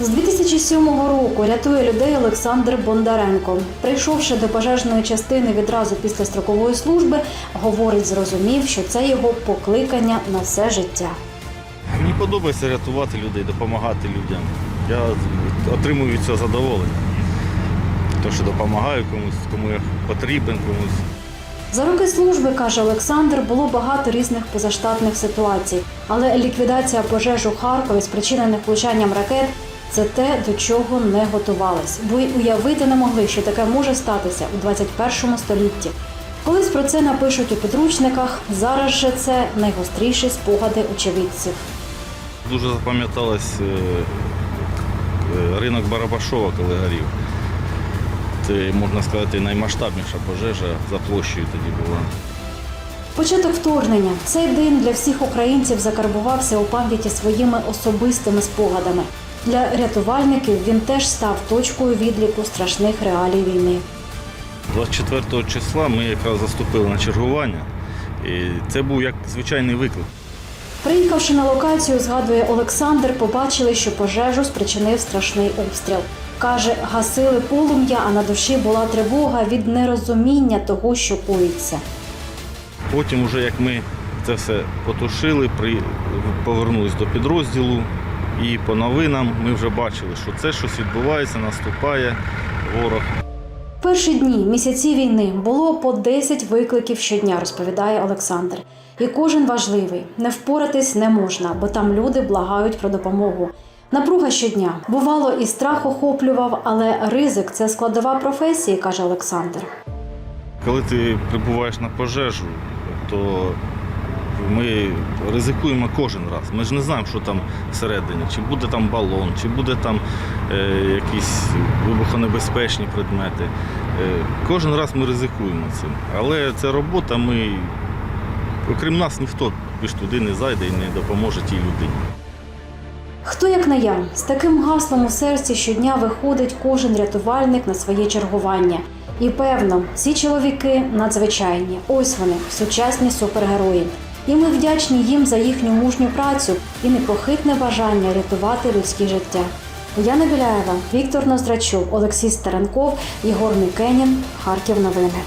З 2007 року рятує людей Олександр Бондаренко. Прийшовши до пожежної частини відразу після строкової служби, говорить, зрозумів, що це його покликання на все життя. Мені подобається рятувати людей, допомагати людям. Я отримую від цього задоволення. То, що допомагаю комусь, кому я потрібен, комусь. За роки служби, каже Олександр, було багато різних позаштатних ситуацій, але ліквідація пожеж у Харкові, спричинених влучанням ракет, це те, до чого не готувались, бо уявити не могли, що таке може статися у 21 столітті. Колись про це напишуть у підручниках. Зараз же це найгостріші спогади очевидців. Дуже запам'яталось е, е, ринок Барабашова, коли горів. Це, можна сказати, наймасштабніша пожежа за площею тоді була. Початок вторгнення цей день для всіх українців закарбувався у пам'яті своїми особистими спогадами. Для рятувальників він теж став точкою відліку страшних реалій війни. 24 числа ми якраз заступили на чергування. І це був як звичайний виклик. Приїхавши на локацію, згадує Олександр, побачили, що пожежу спричинив страшний обстріл. Каже, гасили полум'я, а на душі була тривога від нерозуміння того, що коїться. Потім, уже як ми це все потушили, повернулись до підрозділу, і по новинам ми вже бачили, що це щось відбувається, наступає ворог. Перші дні, місяці війни було по 10 викликів щодня, розповідає Олександр. І кожен важливий. Не впоратись не можна, бо там люди благають про допомогу. Напруга щодня. Бувало, і страх охоплював, але ризик це складова професії, каже Олександр. Коли ти прибуваєш на пожежу, то ми ризикуємо кожен раз. Ми ж не знаємо, що там всередині, чи буде там балон, чи буде там е, якісь вибухонебезпечні предмети. Е, кожен раз ми ризикуємо цим. Але це робота, ми, окрім нас, ніхто більш туди не зайде і не допоможе тій людині. Хто як не я, з таким гаслом у серці щодня виходить кожен рятувальник на своє чергування. І певно, ці чоловіки надзвичайні. Ось вони, сучасні супергерої. І ми вдячні їм за їхню мужню працю і непохитне бажання рятувати людські життя. Яна Біляєва, Віктор Ноздрачук, Олексій Старенков, Єгор Мікенін, Харків. Новини.